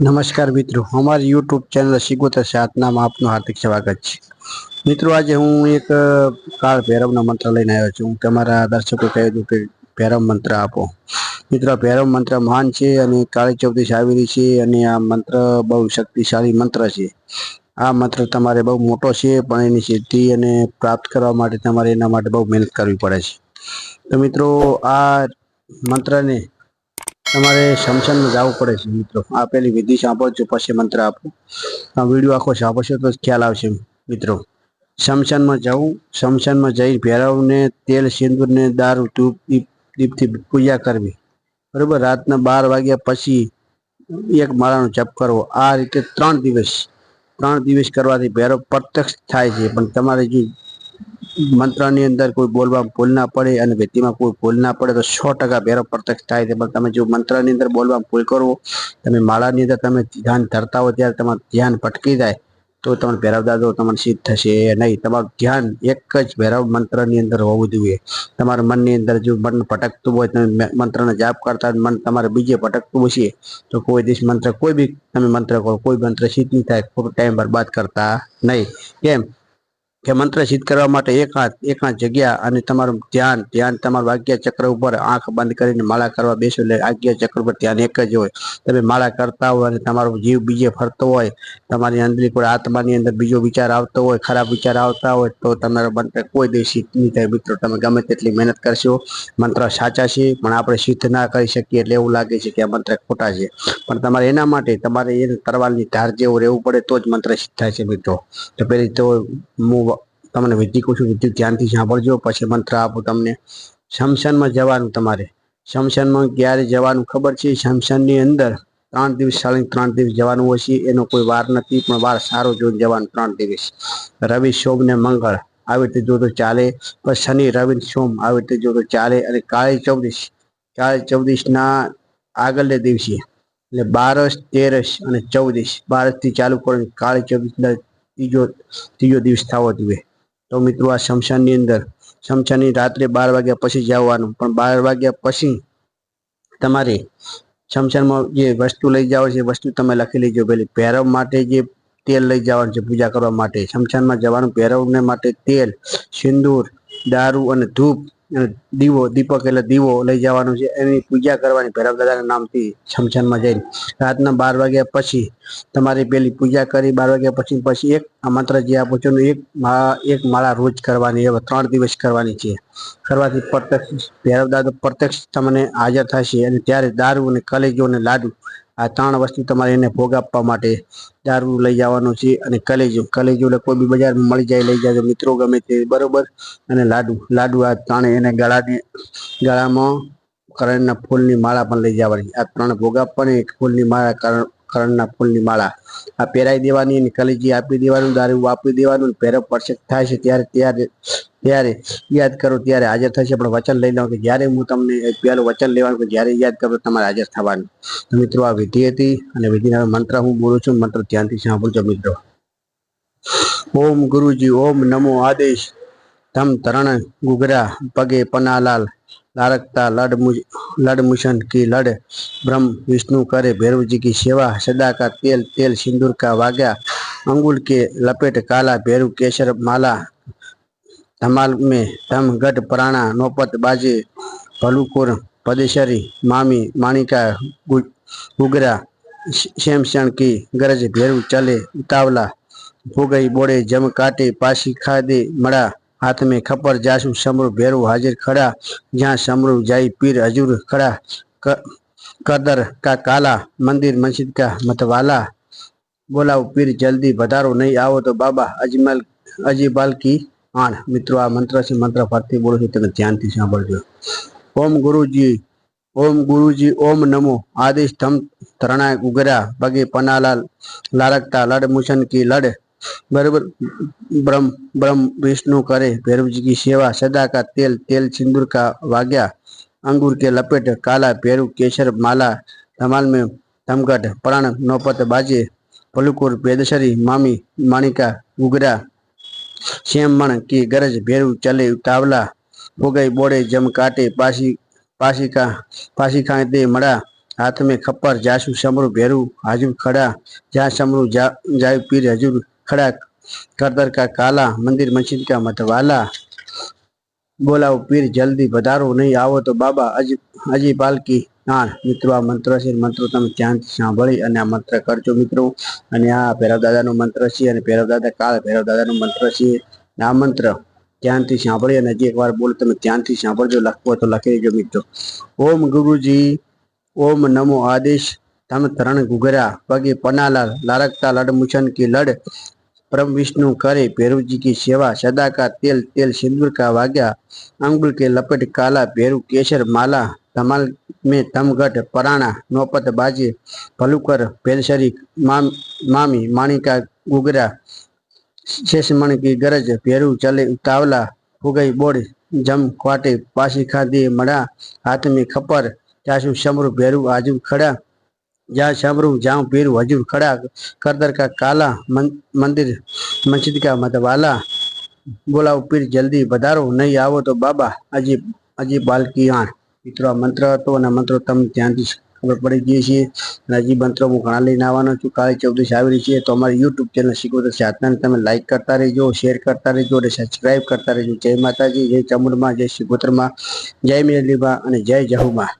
નમસ્કાર મિત્રો, અમારી યુટ્યુબ ચેનલ શીગોતર સાતનામાં આપનું હાર્દિક સ્વાગત છે. મિત્રો, આજે હું એક કાળ ભૈરવના મંત્ર લઈને આવ્યો છું. હું તમારા દર્શકો કહી દઉં કે ભૈરવ મંત્ર આપો. મિત્રો ભૈરવ મંત્ર મહાન છે અને કાળી ચૌદશ આવી રહી છે અને આ મંત્ર બહુ શક્તિશાળી મંત્ર છે. આ મંત્ર તમારે બહુ મોટો છે, પણ એની સિદ્ધિ અને પ્રાપ્ત કરવા માટે તમારે એના માટે બહુ મહેનત કરવી પડે છે. તો મિત્રો, આ મંત્રને તમારે શમશાનમાં જવું પડે છે મિત્રો. આ પેલી વિધિ સાંભળજો, પછી મંત્ર આપો. આ વીડિયો આખો સાંભળશો તો ખ્યાલ આવશે, મિત્રો. શમશાનમાં જવું, શમશાનમાં જઈ ભેરવને તેલ, સિંદૂરને દારૂ, ધૂપ, દીપ, દીપથી પૂજા કરવી. બરોબર? રાતના બાર વાગ્યા પછી એક માળાનો જપ કરવો. આ રીતે ત્રણ દિવસ ત્રણ દિવસ કરવાથી ભેરવ પ્રત્યક્ષ થાય છે. પણ તમારે જો મંત્રની અંદર કોઈ બોલવા ભૂલ ના પડે અને વ્યક્તિમાં કોઈ ભૂલ ના પડે તો સો ટકા ભેરો પ્રત્યક્ષ થાય છે. પણ તમે જો મંત્રની અંદર બોલવા ભૂલ કરો, તમે માળાની અંદર તમે ધ્યાન ધરતા હો ત્યારે તમારું ધ્યાન ભટકી જાય, તો તમારે ભેરવ દાદો તમને સિદ્ધ થશે નહીં. તમારું ધ્યાન એક જ ભેરવ મંત્રની અંદર હોવું જોઈએ. તમારા મનની અંદર જો મન ભટકતું હોય, તમે મંત્રને જાપ કરતા મન તમારે બીજે ભટકતું હશે, તો કોઈ દિવસ મંત્ર કોઈ બી, તમે મંત્ર કરો, કોઈ મંત્ર સિદ્ધ નહીં થાય ખોટો ટાઈમ બરબાદ કરતા નહીં. કેમ? કે મંત્ર સિદ્ધ કરવા માટે એક હાથ એક હાથ જગ્યા અને તમારું ધ્યાન ધ્યાન તમારું આજ્ઞા ચક્ર ઉપર આંખ બંધ કરીને માળા કરવા બેસો એટલે આજ્ઞા ચક્ર ઉપર ધ્યાન એક જ હોય. તમે માળા કરતા હોય અને તમારો જીવ બીજે ફરતો હોય, તમારી અંદરની કોઈ આત્માની અંદર બીજો વિચાર આવતો હોય, ખરાબ વિચાર આવતા હોય, તો તમારો મંત્ર કોઈ દિવસ સિદ્ધ નહીં થાય. મિત્રો, તમે ગમે તેટલી મહેનત કરશો, મંત્ર સાચા છે, પણ આપણે સિદ્ધ ના કરી શકીએ એટલે એવું લાગે છે કે આ મંત્ર ખોટા છે. પણ તમારે એના માટે, તમારે એ તરવાલની ધાર જેવું રહેવું પડે, તો જ મંત્ર સિદ્ધ થાય છે, મિત્રો. તો પેલી તો હું તમને વિધિ કહું છું, વિધિ ધ્યાનથી સાંભળજો, પછી મંત્ર આપું તમને. શમશાનમાં જવાનું તમારે. શમશાનમાં ક્યારે જવાનું ખબર છે? શમશાનની અંદર ત્રણ દિવસ સાળી ત્રણ દિવસ જવાનું હોય છે. એનો કોઈ વાર નથી, પણ વાર સારો જોઈને જવાનું ત્રણ દિવસ. રવિ, સોમ ને મંગળ. આવી રીતે જો તો ચાલે. પણ શનિ, રવિ સોમ આવી રીતે જો તો ચાલે. અને કાળી ચૌદશ. કાળી ચૌદશના આગળના દિવસે, એટલે બારસ, તેરસ અને ચૌદશ. બારસથી ચાલુ કરો કાળી ચૌદશ ત્રીજો ત્રીજો દિવસ થવો જોઈએ. તો મિત્રો આ શમશાનની અંદર, શમશાનની રાત્રે બાર વાગ્યા પછી જવાનું પણ બાર વાગ્યા પછી તમારે શમશાનમાં જે વસ્તુ લઈ જાઓ છે વસ્તુ તમે લખી લેજો. પેલી ભૈરવ માટે જે તેલ લઈ જવાનું છે પૂજા કરવા માટે. શમશાનમાં જવાનું ભૈરવને માટે તેલ, સિંદૂર, દારૂ અને ધૂપ દીવો, દીપક એટલે દીવો લઈ જવાનો છે. એની પૂજા કરવાની ભૈરવ દાદાના નામથી શમશાનમાં જઈને રાતના બાર વાગ્યા પછી તમારી પેલી પૂજા કરી. બાર વાગ્યા પછી પછી એક આ મંત્ર જે આપું છું એક એક માળા રોજ કરવાની એવા ત્રણ દિવસ કરવાની છે. કરવાથી પ્રત્યક્ષ ભૈરવ દાદા પ્રત્યક્ષ તમને હાજર થશે અને ત્યારે દારૂ અને કલેજો અને લાડુ આ ત્રણ વસ્તુ તમારે એને ભોગ આપવા માટે દારૂ લઈ જવાનું છે અને કલેજો. કલેજો એટલે કોઈ બી બજારમાં મળી જાય, લઈ જાય મિત્રો ગમે તે બરોબર. અને લાડુ. લાડુ આ ત્રણે એને ગળાની, ગળામાં કરણના ફૂલની માળા પણ લઈ જવાની. આ ત્રણ ભોગ આપવાની. એક ફૂલની માળા, કરણ, કરણના ફૂલની માળા. આ પહેરાઈ દેવાની અને કલેજી આપી દેવાનું, દારૂ આપી દેવાનું. પહેરો પરસેક થાય છે ત્યારે ત્યારે ત્યારે યાદ કરો ત્યારે હાજર થશે પણ વચન લઈ લો કે જ્યારે હું તમને એક પહેલું વચન લેવાનું કે જ્યારે યાદ કરો તમારે હાજર થવાનું તો મિત્રો આ વિધિ હતી અને વિધિના મંત્ર હું બોલું છું મંત્ર ધ્યાનથી સાંભળજો મિત્રો ઓમ ગુરુજી ઓમ નમો આદેશ તમ તરણ ગુગરા પગે પનાલાલ લારકતા લડ મુજ लड़ मुशन की लड़ ब्रह्म विष्णु करे भैरव जी की सेवा सदा का तेल तेल सिंदूर का वाग्या अंगुल के लपेट काला भैरव केसर माला ધમાલ મેં ધમગઢ પરાણા નોપત બાજે ભલુકુર પદેશરી મામી માણિકા ગુગરા શેમશણ કી ગરજ ભેરું ચલે ઉતાવલા. ભોગઈ બોડે જમ કાટે પાછી ખાદે મળા હાથ મેં ખપર જાસુ સમરૂ ભેરું હાજર ખડા. જ્યાં સમરૂ જાય પીર હજુર ખડા. કદર કા કાલા મંદિર મસ્જિદ કા મતવાલા. બોલાવ પીર જલ્દી વધારો નહીં આવો તો બાબા અજમલ અજીબાલ કી આઠ મિત્રો मंत्र મંત્ર છે, મંત્ર ફરતી બોલું છું, તમે ધ્યાનથી સાંભળજો. ઓમ ગુરુજી ઓમ ગુરુજી, ઓમ નમો. આદિ સ્તંભ ધરણા ઉગરા પગે પનાલા લારકતા, લડ મુશન કી લડ. બરાબર? ब्रह्म ब्रह्म विष्णु करे भैरव जी की सेवा सदा का तेल तेल सिंदूर का वाग्या अंगूर के लपेट काला भैरव केसर माला धमाल में धमघट प्राण नौपत बाजे पलुकुर बेदशरी मामी माणिका उगरा શ્યામણ કે ગરજ ભેરું ચલે ઉતાવલા ફુગઈ બોડે જમ કાટે પાસી પાસિકા પાસી ખાને તે મળા હાથ મેં ખપ્પર જાસુ સમરૂ ભેરું હાજુ ખડા, જ્યાં સમરૂ જાય પીર હજુર ખડા કરદર કા કાલા, મંદિર મસ્જિદ કા મતવાલા. બોલાવો પીર જલ્દી વધારો નહીં આવો તો બાબા અજી હજી પાલકી મિત્રો, આ મંત્ર છે મંત્ર તમે ધ્યાનથી સાંભળી અને આ મંત્ર કરજો, મિત્રો. અને આ ભૈરવ દાદાનો મંત્ર છે અને ભૈરવ દાદા કાળ ભૈરવ દાદાનો મંત્ર છે. આ મંત્ર ધ્યાનથી સાંભળી અને હજી એકવાર બોલો, તમે ધ્યાનથી સાંભળજો લખવો તો લખી લેજો, મિત્રો. ઓમ ગુરુજી, ઓમ નમો આદેશ. તમ ત્રણ ઘુઘરા, પગે પનાલા, લારકતા લડમુછન કે લડ. પરમ વિષ્ણુ કરે, ભેરુજી કી સેવા, સદાકા તેલ તેલ, સિંદુર કા વાગ્યા અંગુલ કે લપટ કાલા, ભેરુ કેસર માલા ધમાલ મેં ધમગઢ પરાણા, નોપત, બાજી, ભલુકર, ભેલસરી મામી, માણિકા ગુગરા શેષમણકી, ગરજ, ભેરું, ચલે, તાવલા ફુગઈ બોડ, જમ, ખ્વાટે, પાસી, ખાધી મળા હાથ ખપર જાસુ શમરુ ભેરું આજુ ખડા, જા શમરુ જ્યાં ભીરું હજુ ખડા કરદર કા કાલા મંદિર મસ્જિદ કા મતવાલા બોલાવ, પીર, જલ્દી, વધારો, નહીં આવો તો બાબા, અજીબ હજી બાલકી, આણ. મિત્રો, આ મંત્ર હતો અને મંત્રો તમને ધ્યાનથી ખબર પડી ગઈ છે અને હજી મંત્રો હું ઘણા લઈને આવવાનો છું. કાલે ચૌદશ આવી રહી છે. તો અમારી યુટ્યુબ ચેનલ શીખવતો સાધનાને તમે લાઇક કરતા રહેજો શેર કરતા રહેજો અને સબસ્ક્રાઇબ કરતા રહેજો. જય માતાજી, જય ચામુંડમાં, જય શ્રી ગોત્રમાં જય મિરલીમાં અને જય જહુમાં.